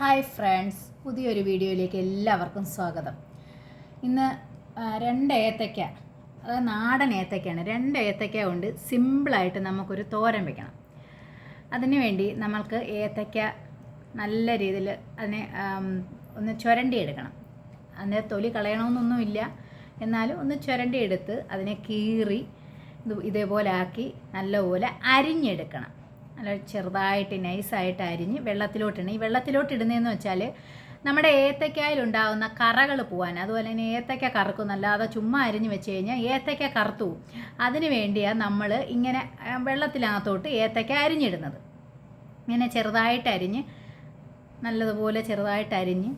Hi friends പുതിയൊരു വീഡിയോയിലേക്ക് എല്ലാവർക്കും സ്വാഗതം. ഇന്ന് രണ്ട് ഏത്തയ്ക്ക അതായത് നാടൻ ഏത്തയ്ക്കയാണ്. രണ്ട് ഏത്തയ്ക്ക കൊണ്ട് സിമ്പിളായിട്ട് നമുക്കൊരു തോരൻ വെക്കണം. അതിനുവേണ്ടി നമ്മൾക്ക് ഏത്തയ്ക്ക നല്ല രീതിയിൽ അതിനെ ഒന്ന് ചുരണ്ടി എടുക്കണം അതിന്റെ തൊലി കളയണമെന്നൊന്നുമില്ല. എന്നാലും ഒന്ന് ചുരണ്ടി എടുത്ത് അതിനെ കീറി ഇതേപോലെ ആക്കി നല്ലപോലെ അരിഞ്ഞെടുക്കണം. നല്ല ചെറുതായിട്ട് നൈസായിട്ട് അരിഞ്ഞ് വെള്ളത്തിലോട്ടിടണം. ഈ വെള്ളത്തിലോട്ട് ഇടുന്നതെന്ന് വെച്ചാൽ നമ്മുടെ ഏത്തയ്ക്കായിലുണ്ടാകുന്ന കറകൾ പോകാൻ അതുപോലെ തന്നെ ഏത്തയ്ക്ക കറക്കും അല്ലാതെ ചുമ്മാ അരിഞ്ഞ് വെച്ച് കഴിഞ്ഞാൽ ഏത്തയ്ക്ക കറുത്തു അതിന് വേണ്ടിയാണ് നമ്മൾ ഇങ്ങനെ വെള്ളത്തിനകത്തോട്ട് ഏത്തയ്ക്ക അരിഞ്ഞിടുന്നത്. ഇങ്ങനെ ചെറുതായിട്ട് അരിഞ്ഞ് നല്ലതുപോലെ ചെറുതായിട്ട് അരിഞ്ഞ്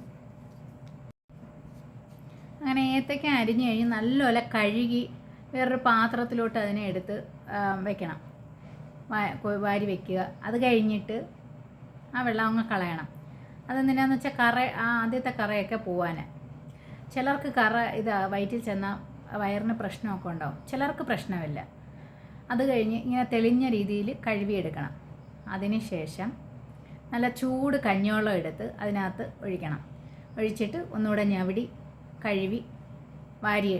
അങ്ങനെ ഏത്തയ്ക്ക അരിഞ്ഞ് കഴിഞ്ഞ് നല്ലപോലെ കഴുകി വേറൊരു പാത്രത്തിലോട്ട് അതിനെ എടുത്ത് വെക്കണം. വാരി വെക്കുക. അത് കഴിഞ്ഞിട്ട് ആ വെള്ളം അങ്ങ് കളയണം. അതെന്തിനാന്ന് വെച്ചാൽ കറ ആദ്യത്തെ കറയൊക്കെ പോവാൻ ചിലർക്ക് കറ ഇത് വയറ്റിൽ ചെന്നാൽ വയറിന് പ്രശ്നമൊക്കെ ഉണ്ടാവും. ചിലർക്ക് പ്രശ്നമില്ല. അത് കഴിഞ്ഞ് ഇങ്ങനെ തെളിഞ്ഞ രീതിയിൽ കഴുകിയെടുക്കണം. അതിന് ശേഷം നല്ല ചൂട് കഞ്ഞിവെള്ളം എടുത്ത് അതിനകത്ത് ഒഴിക്കണം. ഒഴിച്ചിട്ട് ഒന്നുകൂടെ ഞവിടി കഴുകി വാരി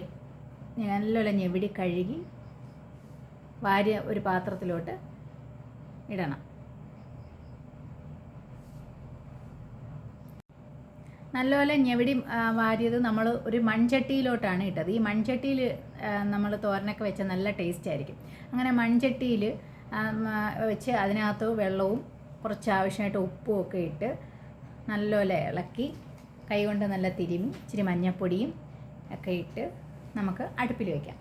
നല്ലപോലെ ഞെവിടി കഴുകി വാരി ഒരു പാത്രത്തിലോട്ട് ഇടണം. നല്ലപോലെ ഞെവിടി വാരിയത് നമ്മൾ ഒരു മൺചട്ടിയിലോട്ടാണ് ഇട്ടത്. ഈ മൺചട്ടിയിൽ നമ്മൾ തോരനൊക്കെ വെച്ച നല്ല ടേസ്റ്റ് ആയിരിക്കും. അങ്ങനെ മൺചട്ടിയിൽ വെച്ച് അതിനകത്ത് വെള്ളവും കുറച്ച് ആവശ്യമായിട്ട് ഉപ്പും ഒക്കെ ഇട്ട് നല്ലപോലെ ഇളക്കി കൈകൊണ്ട് നല്ല തിരുമി ഇച്ചിരി മഞ്ഞൾപ്പൊടിയും ഒക്കെ ഇട്ട് നമുക്ക് അടുപ്പിൽ വയ്ക്കാം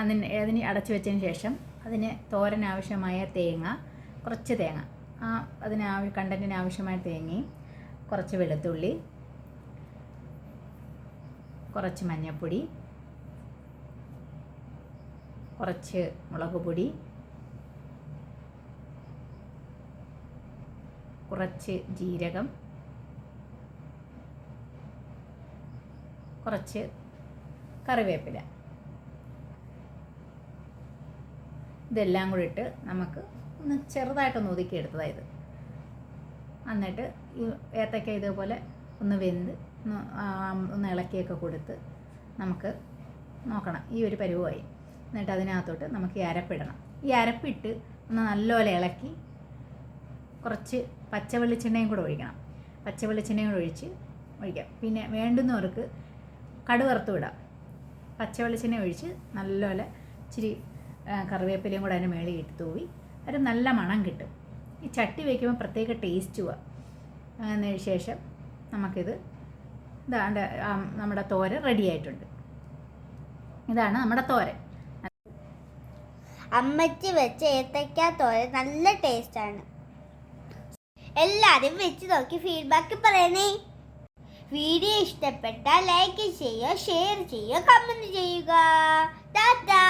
അതിന് അതിന് അടച്ചു വെച്ചതിന് ശേഷം അതിന് തോരൻ ആവശ്യമായ തേങ്ങ കുറച്ച് തേങ്ങ. ആ അതിന് കണ്ടന്റിന് ആവശ്യമായ തേങ്ങയും കുറച്ച് വെളുത്തുള്ളി കുറച്ച് മഞ്ഞൾപ്പൊടി കുറച്ച് മുളക് പൊടി കുറച്ച് ജീരകം കുറച്ച് കറിവേപ്പില. ഇതെല്ലാം കൂടി ഇട്ട് നമുക്ക് ഒന്ന് ചെറുതായിട്ടൊന്ന് ഒതുക്കിയെടുത്തതായത് എന്നിട്ട് ഈ ഏത്തക്ക ഇതേപോലെ ഒന്ന് വെന്ത് ഒന്ന് ഇളക്കിയൊക്കെ കൊടുത്ത് നമുക്ക് നോക്കണം. ഈ ഒരു പരുവമായി. എന്നിട്ട് അതിനകത്തോട്ട് നമുക്ക് ഈ അരപ്പിടണം. ഈ അരപ്പിട്ട് ഒന്ന് നല്ലപോലെ ഇളക്കി കുറച്ച് പച്ച വെളിച്ചെണ്ണയും കൂടെ ഒഴിക്കണം. പച്ച വെളിച്ചെണ്ണയും കൂടെ ഒഴിച്ച് ഒഴിക്കാം. പിന്നെ വേണ്ടുന്നവർക്ക് കടുവറുത്ത് വിടാം. പച്ച വെളിച്ചെണ്ണ ഒഴിച്ച് നല്ലപോലെ ഇച്ചിരി കറിവേപ്പിലയും കൂടെ അതിന് മേളിൽ ഇട്ട് തൂവി ഒരു നല്ല മണം കിട്ടും. ഈ ചട്ടി വയ്ക്കുമ്പോൾ പ്രത്യേക ടേസ്റ്റുമാണ് അതിന് ശേഷം നമുക്കിത് ഇതാണ്ട് നമ്മുടെ തോര റെഡി ആയിട്ടുണ്ട്. ഇതാണ് നമ്മുടെ തോര അമ്മച്ചി വെച്ച ഏത്തക്ക തോര നല്ല ടേസ്റ്റാണ് എല്ലാവരും വെച്ച് നോക്കി ഫീഡ്ബാക്ക് പറയണേ. വീഡിയോ ഇഷ്ടപ്പെട്ടാൽ ലൈക്ക് ചെയ്യുക ഷെയർ ചെയ്യുക കമന്റ് ചെയ്യുക. ടാറ്റാ.